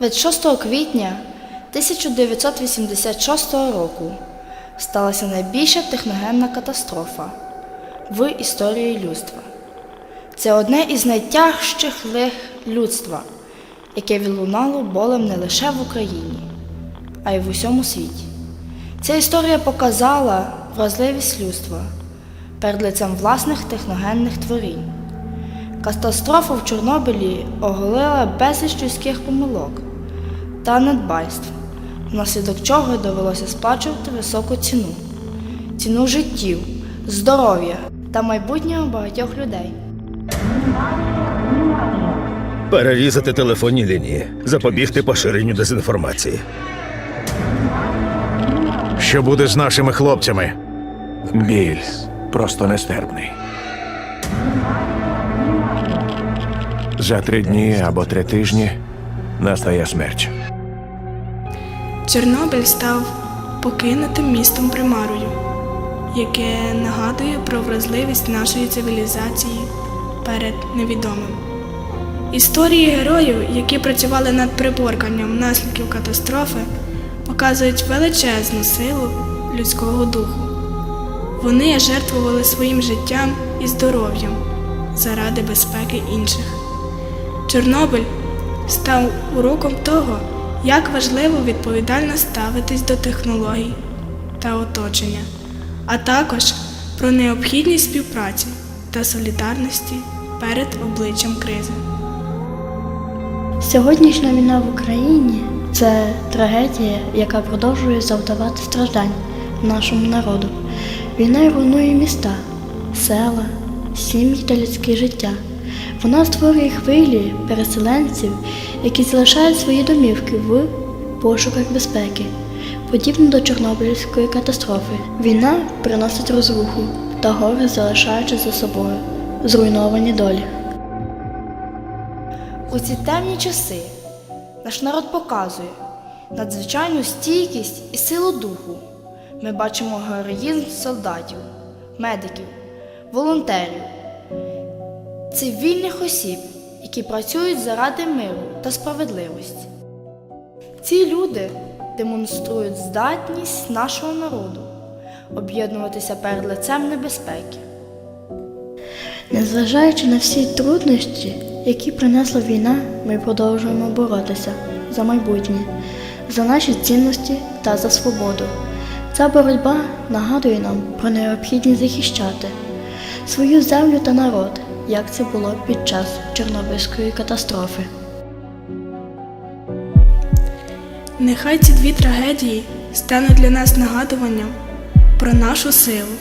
26 квітня 1986 року сталася найбільша техногенна катастрофа в історії людства. Це одне із найтяжчих лих людства, яке відлунало болем не лише в Україні, а й в усьому світі. Ця історія показала вразливість людства перед лицем власних техногенних творінь. Катастрофа в Чорнобилі оголила безліч людських помилок та недбайств, внаслідок чого довелося сплачувати високу ціну ціну життів, здоров'я та майбутнього багатьох людей. Перерізати телефонні лінії, запобігти поширенню дезінформації. Що буде з нашими хлопцями? Біль просто нестерпний. За три дні або три тижні настає смерть. Чорнобиль став покинутим містом примарою, яке нагадує про вразливість нашої цивілізації перед невідомим. Історії героїв, які працювали над приборканням наслідків катастрофи, показують величезну силу людського духу. Вони жертвували своїм життям і здоров'ям заради безпеки інших. Чорнобиль став уроком того, як важливо відповідально ставитись до технологій та оточення, а також про необхідність співпраці та солідарності перед обличчям кризи. Сьогоднішня війна в Україні це трагедія, яка продовжує завдавати страждань нашому народу. Війна руйнує міста, села, сім'ї та людське життя. Вона створює хвилі переселенців, які залишають свої домівки в пошуках безпеки, подібно до Чорнобильської катастрофи. Війна приносить розруху та горе, залишаючи за собою зруйновані долі. У ці темні часи наш народ показує надзвичайну стійкість і силу духу. Ми бачимо героїзм солдатів, медиків, волонтерів, цивільних осіб, які працюють заради миру та справедливості. Ці люди демонструють здатність нашого народу об'єднуватися перед лицем небезпеки. Незважаючи на всі труднощі, які принесла війна, ми продовжуємо боротися за майбутнє, за наші цінності та за свободу. Ця боротьба нагадує нам про необхідність захищати свою землю та народ, як це було під час Чорнобильської катастрофи. Нехай ці дві трагедії стануть для нас нагадуванням про нашу силу,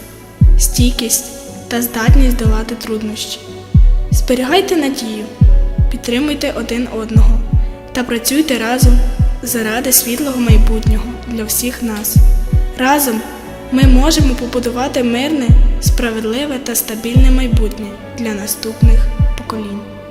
стійкість та здатність долати труднощі. Зберігайте надію, підтримуйте один одного та працюйте разом заради світлого майбутнього для всіх нас. Разом ми можемо побудувати мирне, справедливе та стабільне майбутнє для наступних поколінь.